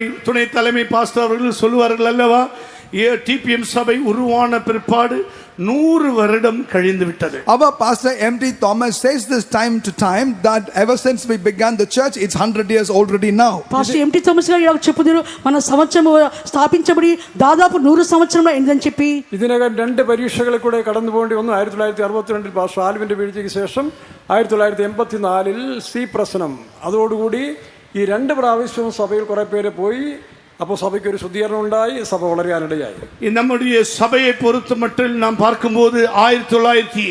துணை தலைமை பாஸ்டர் அவர்கள் சொல்லுவார்கள் அல்லவா டிபிஎம் சபை உருவான பிற்பாடு நூறு வருடம் கழிந்து விட்டது Our pastor M.T. Thomas says this time to time that ever since we began the church, it's 100 years already now. Pastor MT Thomas garu ఇలా చెప్పుదురు మన సంవత్సరం స్థాపించబడి దాదాపు నూరు సంవత్సరంలో అయిందని చెప్పి ഇതിനകം രണ്ട് പരീക്ഷകളിൽ കൂടെ കടന്നു പോകേണ്ടി വന്നു ആയിരത്തി തൊള്ളായിരത്തി അറുപത്തിരണ്ടിൽ പാസ്റ്റർ ആൽവിൻ്റെ വീഴ്ചയ്ക്ക് ശേഷം ആയിരത്തി തൊള്ളായിരത്തി എൺപത്തിനാലിൽ സി പ്രശ്നം അതോടുകൂടി ഈ രണ്ട് പ്രാവശ്യവും സഭയിൽ കുറേ പേര് പോയി അപ്പോൾ സഭയ്ക്ക് ഒരു ശുദ്ധീകരണം ഉണ്ടായി സഭ വളരാനിടയായി இந்த நம்முடைய சபையை பொறுத்த மட்டில் நாம் பார்க்கும்போது ஆயிரத்தி தொள்ளாயிரத்தி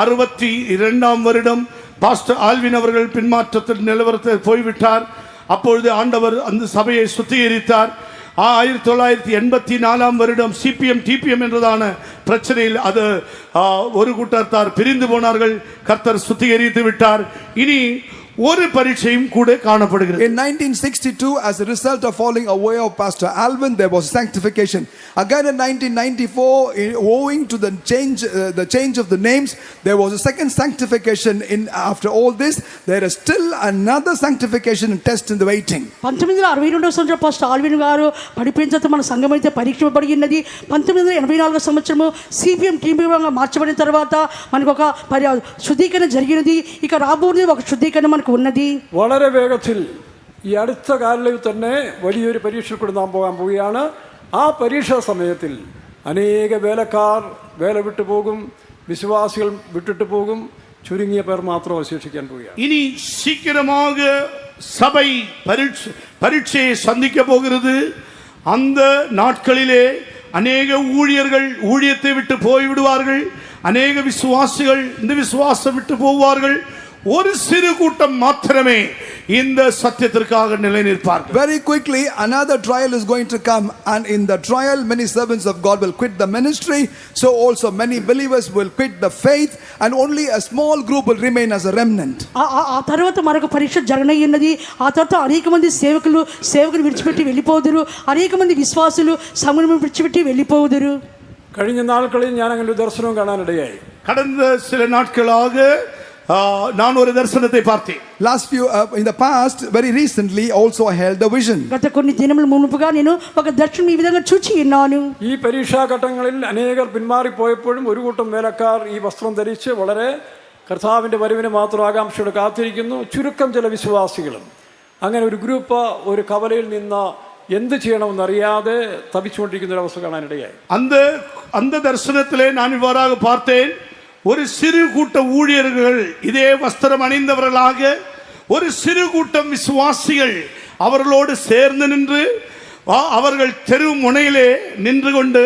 அறுபத்தி இரண்டாம் வருடம் பாஸ்டர் ஆல்வின் அவர்கள் பின்மாற்றத்தில் நிலவரத்தில் போய்விட்டார் அப்பொழுது ஆண்டவர் அந்த சபையை சுத்திகரித்தார் ஆ, ஆயிரத்தி தொள்ளாயிரத்தி எண்பத்தி நாலாம் வருடம் சிபிஎம் டிபிஎம் என்றதான பிரச்சனையில் அது ஆ, ஒரு கூட்டத்தார் பிரிந்து போனார்கள் கர்த்தர் சுத்திகரித்து விட்டார் இனி ஒரு பரீட்சையும் கூட காணப்படுகிறது In 1962, as a result of falling away of Pastor Alvin, there was sanctification. Again in 1994, in- owing to the change, uh, the change of the names, there was a second sanctification. In after all this, there is still another sanctification and test in the waiting. పంతొమ్మిది వందల అరవై రెండవ సంవత్సరం pastor Alvin గారు పడిపోయిన తర్వాత మన సంఘం అయితే పరీక్షింపబడి ఉన్నది పంతొమ్మిది వందల ఎనభై నాలుగో సంవత్సరము సిపిఎం టీపీఎంగా మార్చబడిన తర్వాత మనకు ఒక పరి శుద్ధీకరణ జరిగినది ఇక రాబోయేది ఒక శుద్ధీకరణ మనకు നിങ്ങൾക്ക് ഉന്നതി. വളരെ വേഗത്തിൽ ഈ അടുത്ത കാലയിൽ തന്നെ വലിയൊരു പരീക്ഷയിൽ കൂടി നാം പോകാൻ പോവുകയാണ്. ആ പരീക്ഷാ സമയത്തിൽ അനേക വേലക്കാർ വേല വിട്ടു പോകും വിശ്വാസികൾ വിട്ടിട്ട് പോകും ചുരുങ്ങിയ പേർ മാത്രം അവശേഷിക്കാൻ പോവുകയാണ്. ഇനി ശീഘ്രമാക സഭை പരീക്ഷയെ பரீட்சையை சந்திக்க போகிறது அந்த நாட்களிலே அநேக ஊழியர்கள் ஊழியத்தை പോയി போய்விடுவார்கள் அநேக വിശ്വാസികൾ இந்த വിശ്വാസം விட்டு போவார்கள் ஒரு சிறு கூட்டம் மாத்திரமே இந்த சத்தியத்திற்காக நிலை நிற்பார்கள் Very quickly, another trial is going to come, and in the trial, many servants of God will quit the ministry. So also many believers will quit the faith, and only a small group will remain as a remnant. ఆ- ఆ- ఆ తర్వాత మరొక పరీక్ష జరగనై ఉన్నది ఆ తర్వాత అనేక మంది సేవకులు సేవకులు విడిచిపెట్టి వెళ్ళిపోదురు అనేక మంది విశ్వాసులు సంఘం విడిచిపెట్టి వెళ్ళిపోదురు കഴിഞ്ഞ നാളുകളിൽ ഞാൻ അങ്ങനെ ഒരു ദർശനവും കാണാനിടയായി கடந்த சில நாட்களாக ஆ, நான் ஒரு தரிசனத்தை பார்த்தேன் Last few, uh, in the past, very recently, also I held a vision. గత కొన్ని దినముల మునుపుగా నేను ఒక దర్శనం ఈ విధంగా చూచి ఉన్నాను ഈ പരീക്ഷാഘട്ടങ്ങളിൽ അനേകർ പിന്മാറിപ്പോയപ്പോഴും ഒരു കൂട്ടം വേലക്കാർ ഈ വസ്ത്രം ധരിച്ച് വളരെ കർത്താവിൻ്റെ വരവിന് മാത്രം ആകാംക്ഷയോടെ കാത്തിരിക്കുന്നു ചുരുക്കം ചില വിശ്വാസികളും അങ്ങനെ ഒരു ഗ്രൂപ്പ് ഒരു കവലയിൽ നിന്ന് എന്ത് ചെയ്യണമെന്നറിയാതെ തപിച്ചുകൊണ്ടിരിക്കുന്ന ഒരു അവസ്ഥ കാണാനിടയായി அந்த அந்த தரிசனத்திலே நான் இவ்வாறாக பார்த்தேன் ஒரு சிறு கூட்ட ஊழியர்கள் இதே வஸ்திரம் அணிந்தவர்களாக ஒரு சிறு கூட்டம் விசுவாசிகள் அவர்களோடு சேர்ந்து நின்று ஆ- அவர்கள் தெரு முனையிலே நின்று கொண்டு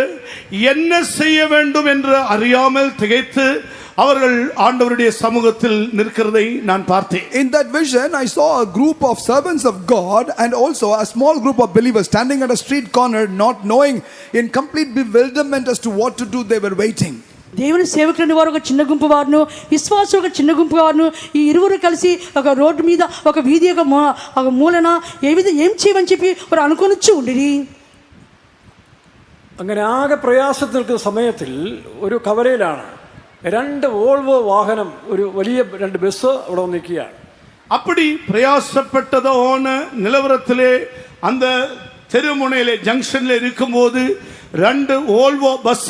என்ன செய்ய வேண்டும் என்று அறியாமல் திகைத்து அவர்கள் ஆண்டவருடைய சமூகத்தில் நிற்கிறதை நான் பார்த்தேன் In that vision, I saw a group of servants of God and also a small group of believers standing at a street corner, not knowing, in complete bewilderment as to what to do, they were waiting. దేవుని సేవకులని వారు ఒక చిన్న గుంపు వారును విశ్వాసం ఒక చిన్న గుంపు వారును ఈ ఇరువురు కలిసి ఒక రోడ్డు మీద ఒక వీధి ఒక మూ- ఒక మూలన ఏ విధంగా ఏం చేయమని చెప్పి వారు అనుకొనొచ్చు ఉండిరి അങ്ങനെ ആകെ പ്രയാസത്തിൽ നിൽക്കുന്ന സമയത്തിൽ ഒരു കവലയിലാണ് രണ്ട് വോൾവോ വാഹനം ഒരു വലിയ രണ്ട് ബസ് അവിടെ വന്ന് നിൽക്കുകയാണ് அப்படி பிரயாசப்பட்டதான நிலவரத்திலே அந்த தெருமுனையிலே ஜங்ஷன்ல இருக்கும்போது ரெண்டு ஓல்வோ பஸ்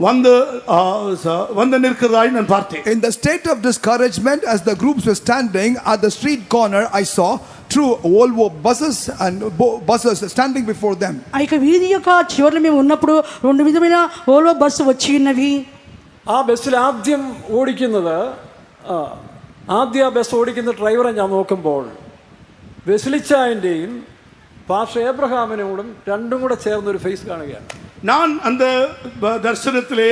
வந்து ஆ, ச- வந்து நிற்கிறதாய் நான் பார்த்தேன் In the state of discouragement, as the groups were standing at the street corner, I saw two Volvo buses and bo- buses standing before them. ఆ యొక్క వీధి యొక్క చివరిలో మేము ఉన్నప్పుడు రెండు విధమైన ఓలో బస్సు వచ్చి ఉన్నవి ആ ബസ്സിൽ ആദ്യം ഓടിക്കുന്നത് ആ, ആദ്യം ആ ബസ് ഓടിക്കുന്ന ഡ്രൈവറെ ഞാൻ നോക്കുമ്പോൾ വെസ്ലിച്ചായൻ്റെയും പാഷ ഏബ്രഹാമിനോടും രണ്ടും കൂടെ ചേർന്നൊരു ഫേസ് കാണുകയാണ് நான் அந்த ப- தரிசனத்திலே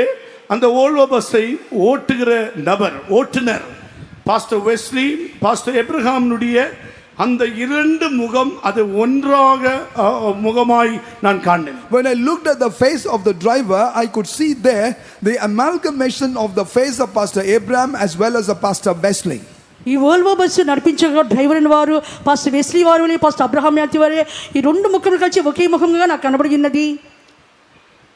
அந்த ஓல்வோ பஸ்ஸை ஓட்டுகிற நபர் ஓட்டுனர் பாஸ்டர் வெஸ்லி பாஸ்டர் எப்ரஹாம்னுடைய அந்த இரண்டு முகம் அது ஒன்றாக ஆ, முகமாய் நான் காண்டேன் When I looked at the face of the driver, I could see there the amalgamation of the face of Pastor Abraham as well as of Pastor Wesley. ఈ ఓల్వో బస్సు నడిపించే driver అయిన వారు పాస్టర్ వెస్లీ వారు pastor Abraham యాతి వారే ఈ రెండు ముఖములు కలిసి ఒకే ముఖంగా నాకు కనబడి ఉన్నది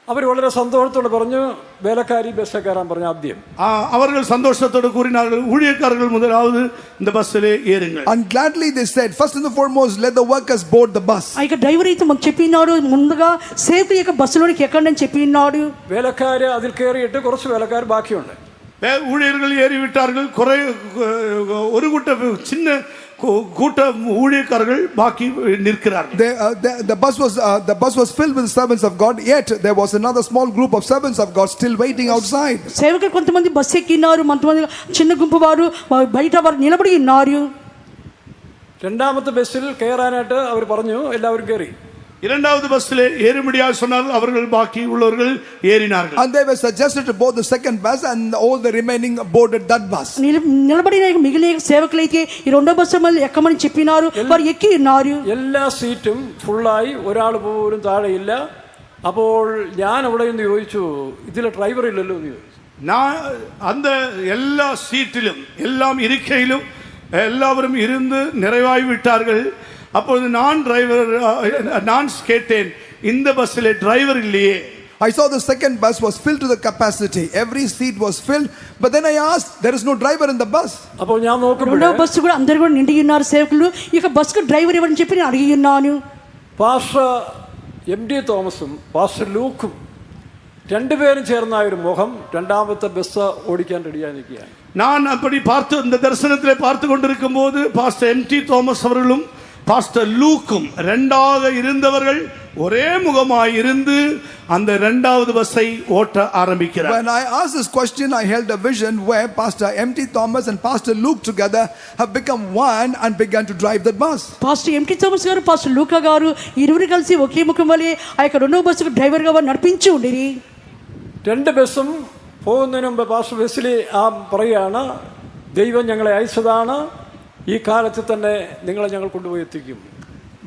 അവർ വളരെ സന്തോഷത്തോടെ പറഞ്ഞു വേലക്കാരി ബസ്സിൽ കയറാൻ പറഞ്ഞു ആദ്യം ஆ, அவர்கள் சந்தோஷத்தோடு கூறினார்கள் ஊழியக்காரர்கள் முதலாவது இந்த பஸ்ஸிலே ஏறுங்கள் And gladly they said, first and the foremost, let the workers board the bus. ఆ యొక్క డ్రైవర్ అయితే మాకు చెప్పినాడు ముందుగా సేఫ్టీ యొక్క బస్సులోనికి ఎక్కండి అని చెప్పినాడు വേലക്കാർ അതിൽ കയറിയിട്ട് കുറച്ച് വേലക്കാർ ബാക്കിയുണ്ട് வே- ஊழியர்கள் ஏறிவிட்டார்கள் குறை ஒரு கூட்ட சின்ன கூ- கூட்டம் ஊழியக்காரர்கள் பாக்கி நிற்கிறார்கள் They, uh, the, the bus was uh, the bus was filled with servants of God. Yet there was another small group of servants of God still waiting outside. సేవకులు కొంతమంది బస్సు ఎక్కినారు కొంతమంది చిన్న గుంపు వారు వా- బయట వారు నిలబడి ఉన్నారు രണ്ടാമത്തെ ബസ്സിൽ കയറാനായിട്ട് അവർ പറഞ്ഞു എല്ലാവരും കയറി இரண்டாவது பஸ்ஸிலே ஏறும்படியாக சொன்னால் அவர்கள் பாக்கி உள்ளவர்கள் ஏறினார்கள் And they were suggested to board the second bus, and all the remaining boarded that bus. నిల- నిలబడిన మిగిలిన సేవకులైతే ఈ రెండో బస్సు మళ్ళీ ఎక్కమని చెప్పినారు వారు ఎక్కి ఉన్నారు എല്ലാ സീറ്റും ഫുള്ളായി ഒരാൾ പോലും താഴെയില്ല അപ്പോൾ ഞാൻ അവിടെ നിന്ന് ചോദിച്ചു ഇതിലെ ഡ്രൈവർ ഇല്ലല്ലോ എന്ന് ചോദിച്ചു நான் அந்த எல்லா சீட்டிலும் எல்லாம் இருக்கையிலும் எல்லாவரும் இருந்து நிறைவாகி விட்டார்கள் அப்பொழுது நான் டிரைவர் நான் கேட்டேன் இந்த பஸ்ஸில் டிரைவர் இல்லையே I saw the second bus was filled to the capacity. Every seat was filled. But then I asked, there is no driver in the bus. അപ്പോൾ ഞാൻ നോക്കുമ്പോൾ రెండో బస్సు కూడా అందరు కూడా నిండి ఉన్నారు సేవకులు ఇక బస్సుకు డ్రైవర్ ఎవరని చెప్పి నేను అడిగి ఉన్నాను പാസ്റ്റർ എം ഡി തോമസും പാസ്റ്റർ ലൂക്കും രണ്ടുപേരും ചേർന്ന ആ ഒരു മുഖം രണ്ടാമത്തെ ബസ് ഓടിക്കാൻ റെഡിയായി നിൽക്കുകയാണ് நான் அப்படி பார்த்து இந்த தரிசனத்திலே பார்த்து கொண்டிருக்கும் போது பாஸ்டர் எம் டி தாமஸ் அவர்களும் பாஸ்டர் லூக்கும் ரெண்டாக இருந்தவர்கள் ஒரே முகமாய் இருந்து அந்த இரண்டாவது பஸ்ஸை ஓட்ட ஆரம்பிக்கிறார் When I asked this question, I held a vision where Pastor M.T. Thomas and Pastor Luke together have become one and began to drive the bus. Pastor MT Thomas garu pastor Luka garu ఇరువురు కలిసి ఒకే ముఖం వలె ఆ యొక్క రెండో బస్సుకు డ్రైవర్గా వారు నడిపించి ఉండిరి രണ്ട് ബസ്സും പോകുന്നതിന് മുമ്പ് പാസ്റ്റർ വെസ്ലി ആ പറയുകയാണ് ദൈവം ഞങ്ങളെ അയച്ചതാണ് ഈ കാലത്ത് തന്നെ നിങ്ങളെ ഞങ്ങൾ കൊണ്ടുപോയി എത്തിക്കും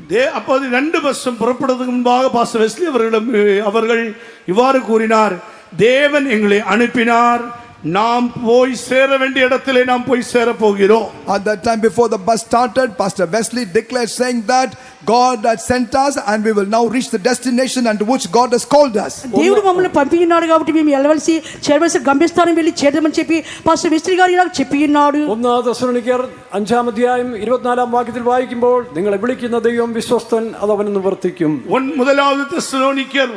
தே அப்போது ரெண்டு பஸ்ஸும் புறப்படுவதற்கு முன்பாக பாஸ்டர் வெஸ்லி அவர்களிடம் அஹ், அவர்கள் இவ்வாறு கூறினார் தேவன் எங்களை அனுப்பினார் நாம் போய் சேர வேண்டிய இடத்திலே நாம் போய் சேர போகிறோம் At that time, before the bus started, Pastor Wesley declared, saying that God had sent us and we will now reach the destination unto which God has called us. దేవుడు మమ్మల్ని పంపి ఉన్నాడు కాబట్టి మేము వెళ్ళవలసి చేరవలసిన గమ్యస్థానం వెళ్ళి చేద్దామని చెప్పి పాస్టర్ మిస్త్రి గారు ఇలా చెప్పి ఉన్నాడు ഒന്ന് ദശനിക്കർ അഞ്ചാം അധ്യായം ഇരുപത്തിനാലാം വാക്യത്തിൽ വായിക്കുമ്പോൾ നിങ്ങളെ വിളിക്കുന്ന ദൈവം വിശ്വസ്തൻ അത് അവൻ നിവർത്തിക്കും ஒன் முதலாவது தெசலோனிக்கர்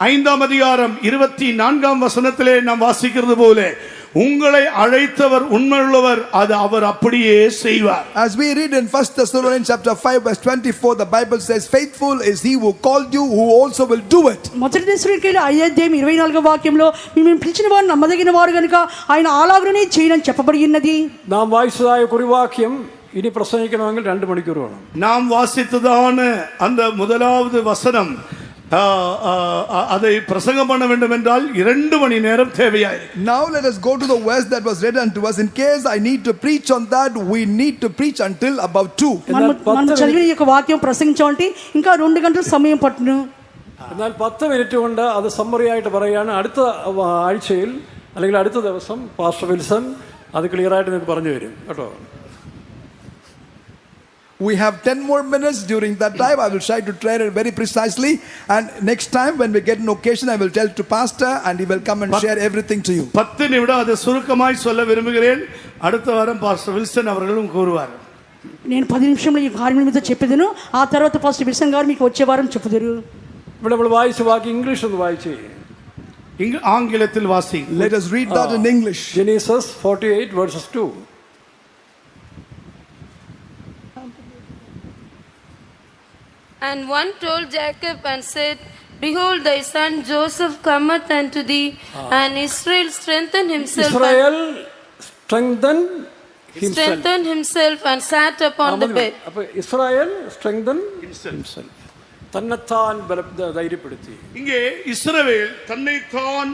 ஐந்தாம் அதிகாரம் இருபத்தி நான்காம் வசனத்திலே நாம் வாசிக்கிறது போல உங்களை அழைத்தவர் உண்மையுள்ளவர் அது அவர் அப்படியே செய்வார் As we read in 1 Thessalonians chapter 5, verse 24, the Bible says, Faithful is he who called you, who also will do it. మొదటి దశలోకి అయోధ్యాయం ఇరవై నాలుగో వాక్యంలో మేము పిలిచిన వాడు నమ్మదగిన వాడు కనుక ఆయన అలాగనే చేయనని చెప్పబడి ఉన్నది നാം വായിച്ചതായ കുറിവാക്യം ഇനി പ്രസംഗിക്കണമെങ്കിൽ രണ്ട് മണിക്കൂർ വേണം நாம் வாசித்ததான அந்த முதலாவது வசனம் ஆ, ஆ, ஆ, அதை பிரசங்கம் பண்ண வேண்டும் என்றால் இரண்டு மணி நேரம் தேவையாயிருக்கு Now let us go to the verse that was read unto us. In case I need to preach on that, we need to preach until about 2. మనం మనం చదివిన ఈ యొక్క వాక్యం ప్రసంగించాలంటే ఇంకా రెండు గంటల సమయం పట్టును എന്നാൽ പത്ത് മിനിറ്റ് കൊണ്ട് അത് സമ്മറിയായിട്ട് പറയുകയാണ് അടുത്ത ആഴ്ചയിൽ അല്ലെങ്കിൽ അടുത്ത ദിവസം പാസ്റ്റർ വിൽസൺ അത് ക്ലിയറായിട്ട് നിങ്ങൾക്ക് പറഞ്ഞു തരും കേട്ടോ We have 10 more minutes during that time. I will try to train it very precisely. And next time, when we get an occasion, I will tell to Pastor and he will come and share everything to you. அடுத்த வாரம் pastor Wilson அவர்களும் கூறுவார் నేను పది నిమిషంలో ఈ కార్యం మీద చెప్పేదను ఆ తర్వాత ఫస్ట్ విల్సన్ గారు మీకు వచ్చే వారం చెప్పుదురు ഇവിടെ നമ്മൾ വായിച്ച് ബാക്കി ഇംഗ്ലീഷ് ஆங்கிலத்தில் வாசி Let us read that in English. Genesis 48 verses 2. And one told Jacob and said, Behold, thy son Joseph cometh unto thee, and Israel strengthened himself. Israel strengthened himself. Strengthened himself and sat upon the bed. அப்ப Israel strengthened himself. தன்னைத்தான் தைரியப்படுத்தி இங்கே இஸ்ரவேல் தன்னைத்தான்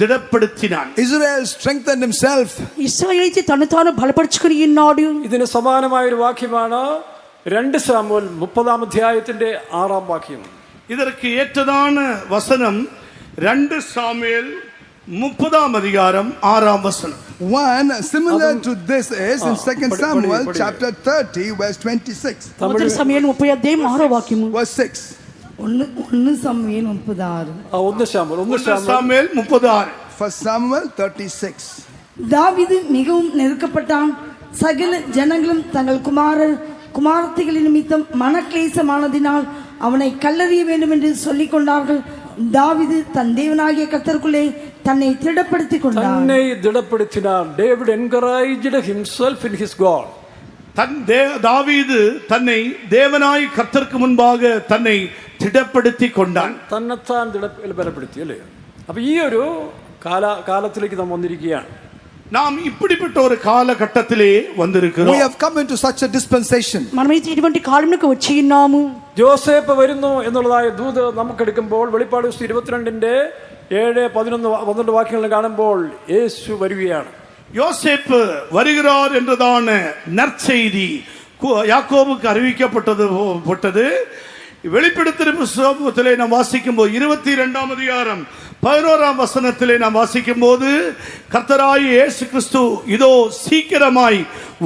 திடப்படுத்தினான் Israel strengthen himself ఇస్రాయేల్ తనను తాను బలపరుచుకుని ఉన్నాడు ఇదిని సమానమైన వాక్యమాన രണ്ട് സാമോൽ മുപ്പതാം അധ്യായത്തിന്റെ ആറാം വാക്യം. ഇതർക്ക് ഏറ്റതാണ് വസനം രണ്ട് സാമേൽ മുപ്പതാം അധികാരം ആറാം വസനം. One similar Adam, to this is in Second uh, Samuel chapter 30, verse 26. Verse 6. സകല ജനങ്ങളും തങ്ങൾ കുമാരൻ குமாரத்திகளின் நிமித்தம் மனக்லேசமானதினால் அவனை கல்லறிய வேண்டும் என்று சொல்லிக் கொண்டார்கள் தாவீது தன் தேவனாகிய கர்த்தருக்குள்ளே தன்னை திடப்படுத்திக் கொண்டான் തന്നെ ദൃഢപ്പെടുത്തിനാർ David encouraged himself in his God தன் தே தாவீது தன்னை தேவனாய் கர்த்தருக்கு முன்பாக தன்னை திடப்படுத்தி கொண்டான் തന്നെത്താൻ ദൃഢ ബലപ്പെടുത്തി അല്ലേ അപ്പൊ ഈ ഒരു കാല കാലത്തിലേക്ക് നാം വന്നിരിക്കുകയാണ് நாம் இப்படிப்பட்ட ஒரு காலகட்டத்திலே We வந்திருக்கிறோம் have come into such a dispensation. మనమైతే ఇటువంటి కాలంలోకి వచ్చి ఉన్నాము ജോസേപ്പ് വരുന്നു എന്നുള്ളതായ ദൂത് നമുക്കെടുക്കുമ്പോൾ വെളിപ്പാട് ദിവസം ഇരുപത്തിരണ്ടിന്റെ ഏഴ് പതിനൊന്ന് വ- പന്ത്രണ്ട് വാക്യങ്ങൾ കാണുമ്പോൾ യേശു വരികയാണ് யோசேப்பு வருகிறார் என்றதான நற்செய்தி கு- யாக்கோபுக்கு அறிவிக்கப்பட்டது போ- பட்டது வெளிப்படுத்தின புஸ்தகத்திலே நாம் வாசிக்கும் போது இருபத்தி இரண்டாம் அதிகாரம் பதினோராம் வசனத்திலே நாம் வாசிக்கும் போது கர்த்தராய் இயேசு கிறிஸ்து இதோ சீக்கிரமாய்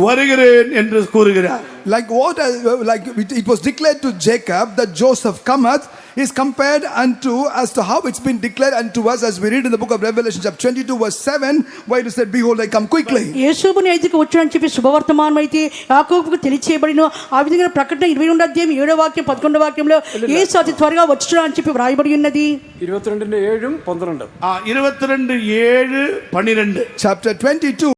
வருகிறேன் என்று கூறுகிறார். Like what, uh, like it it was declared to Jacob that Joseph cometh is compared unto as to how it's been declared unto us as we read in the book of Revelation chapter 22 verse 7 where it is said behold I come quickly. యేసుబుని ఎదుటికి వచ్చానని చెప్పి శుభవర్తమానం అయితే యాకోబుకు తెలియచేయబడిన ఆ విధంగా ప్రకటన 22వ అధ్యాయం 7వ వాక్యం 11వ వాక్యంలో యేసు అతి త్వరగా వచ్చును అని చెప్పి వ్రాయబడి ఉన్నది 22 7 12 22 7 12 చాప్టర్ 22